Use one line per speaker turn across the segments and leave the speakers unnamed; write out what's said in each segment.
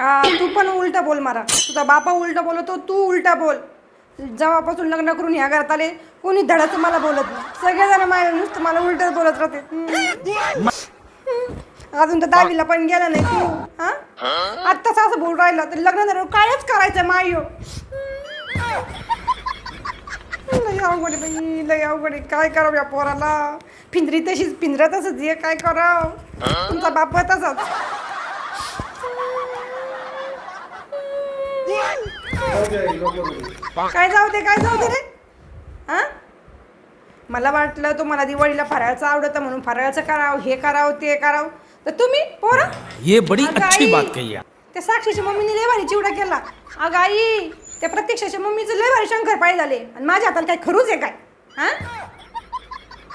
हा तू पण उलट बोल मारा तुझा बापा उलट बोलतो तू उलटा बोल. जेव्हापासून लग्न करून ह्या घरात आले कोणी धडाचं मला बोलत नाही. सगळेजण माझ्या नुसतं मला उलटच बोलत राहते. अजून तर दहावीला पण गेला नाही तू. हा? आत्ताच असं बोल राहिला तर लग्न झाल्यावर कायच करायचं मायो. लय अवघड आहे बाई लय अवघड आहे. काय करावं या पोराला? पिंजरी तशीच पिंजरा तसंच काय करावं? तुमचा बाप तसाच. काय जाऊ दे काय जाऊ दे रे? हा? मला वाटलं तुम्हाला दिवाळीला फराळाचं आवडतं म्हणून फराळाचं करावं हे करावं ते करावं. तर तुम्ही पोरं?
ये बड़ी
अगं
अच्छी
आई,
बात कही आप
त्या साक्षीच्या मम्मीने लय भारी चिवडा केला. अगं आई त्या प्रत्यक्षाच्या मम्मीचं लय भारी शंकरपाळी झाले. आणि माझ्या हाताला काय खरूच आहे काय? हा?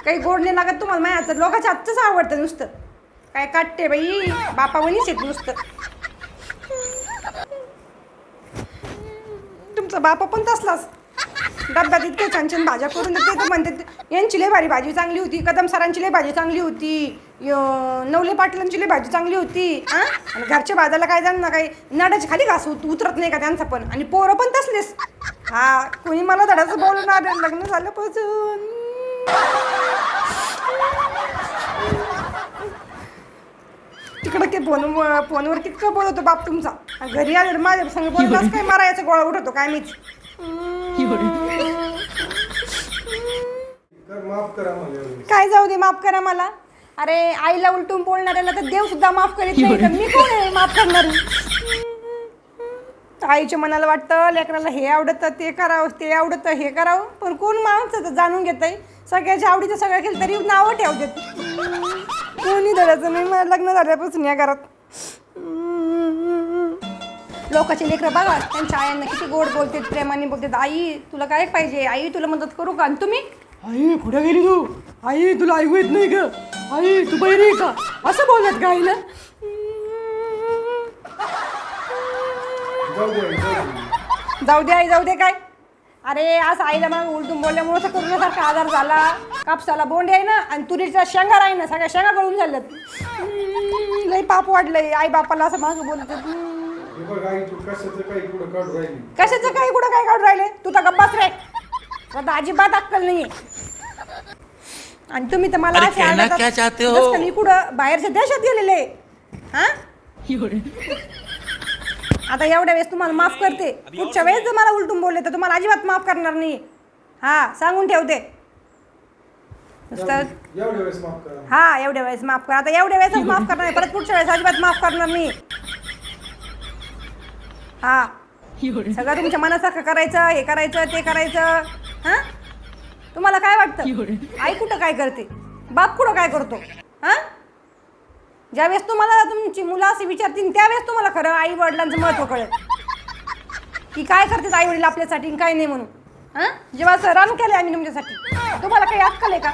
काही गोड नाही लागत तुम्हाला माझ्या हातात लोकांच्या हातच आवडतं नुसतं. काय काटते बाई? बापा वणीच येत नुसतं. तुमचा बापा पण तसलाच. डब्यात इतके छान छान भाज्या करून देते. तर म्हणते यांची लय भारी भाजी चांगली होती. कदम सरांची लय भाजी चांगली होती. य- नवले पाटलांची लय भाजी चांगली होती. आणि घरच्या भाज्याला काय जाण ना काही नडाची खाली घास उतरत नाही का त्यांचा पण? आणि पोरं पण तसलेच. हा कोणी मला धडाचं बोलणार लग्न झालं पासून तिकडं ते फोन फोनवर कितकं बोलवतो बाप तुमचा? घरी आल्यावर माझ्या संग बोलताच काय मारायचा गोळा उठवतो काय मीच
कर माफ करा मला एवढं.
काय जाऊ दे माफ करा मला. अरे आईला उलटून बोलणाऱ्याला तर देव सुद्धा माफ करीत नाही तर मी कोण आहे माफ करणार? आईच्या मनाला वाटतं लेकराला हे आवडतं ते करावं ते आवडतं हे करावं. पण कोण माणसाचं जाणून घेत आहे सगळ्याच्या आवडीचं सगळं केलं तरी नावं ठेवतात. कोणी धरायचं नाही. मला लग्न झाल्यापासून या घरात. लोकांचे लेकरं बघा त्यांच्या आयांना किती गोड बोलतात प्रेमाने बोलतात आई तुला काय पाहिजे? आई तुला मदत करू का? आणि तुम्ही? आई कुठे गेली तू? आई तुला ऐकू येत नाही का आई तू बहिरी का? असं बोलत का आईला.
जाऊ दे आई जाऊ दे
काय? अरे आज आईला मग उलटून बोलल्यामुळे असं करोनासारखा आजार झाला. कापसाला बोंड आहे ना आणि तुरीच्या शेंगा आहे ना सगळ्या शेंगा गळून झाल्यात. लई पाप वाढलंय आई बापाला असं मागं बोलत
कशाचं काही पुढं काढू राहिली?
कशाचं काही कुठं काय काढून राहिले? तू तर गप्पाच रे. आता अजिबात अक्कल नाहीये. आणि तुम्ही तर मला असे
हो?
जसं मी कुठं बाहेरच्या देशात गेलेले. हा? आता एवढ्या वेळेस तुम्हाला माफ करते. पुढच्या वेळेस जर मला उलटून बोलले तर तुम्हाला अजिबात माफ करणार नाही. हा सांगून ठेवते. नुसतं
एवढ्या वेळेस माफ करा.
हा एवढ्या वेळेस माफ कर. आता एवढ्या वेळेसच माफ करणार नाही. परत पुढच्या वेळेस अजिबात माफ करणार नाही. हा. सगळं तुमच्या मनासारखं करायचं हे करायचं ते करायचं. हा? तुम्हाला काय वाटतं? आई कुठं काय करते? बाप कुठं काय करतो? ज्यावेळेस तुम्हाला तुमची मुलं असे विचारतील त्यावेळेस तुम्हाला खरं आई वडिलांचं महत्त्व कळेल. की काय करतात आई वडील आपल्यासाठी आणि काय नाही म्हणून? हां? जेव्हा असं रन केलं आम्ही तुमच्यासाठी. तुम्हाला काही अक्कल आहे का?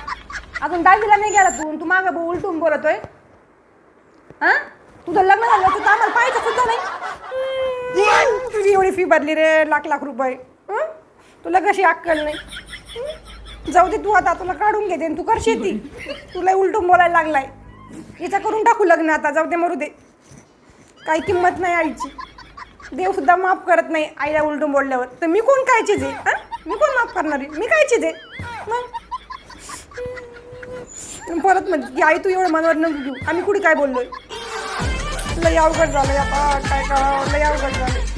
अजून दहावीला नाही गेला तू तू मागं भाऊ उलटून बोलतोय. हा? तुझं लग्न झालं तर आम्हाला पाहायचं सुद्धा नाही. तुझी एवढी फी भरली रे लाख लाख रुपये. तुला कशी अक्कल नाही? जाऊ दे तू आता तुला काढून घेते आणि तू कर शेती तुला उलटून बोलायला लागलाय. हिचं करून टाकू लग्न आता जाऊ दे मरू दे. काही किंमत नाही आईची. देव सुद्धा माफ करत नाही आईला उलटून बोलल्यावर. तर मी कोण काय चीज आहे? मी कोण माफ करणार आहे? मी काय चीज आहे? मग? परत म्हणजे की आई तू एवढं मनावर नको घेऊ. आम्ही कुठे काय बोललोय? लय अवघड झालंय आता. काय करावं? लय अवघड झालं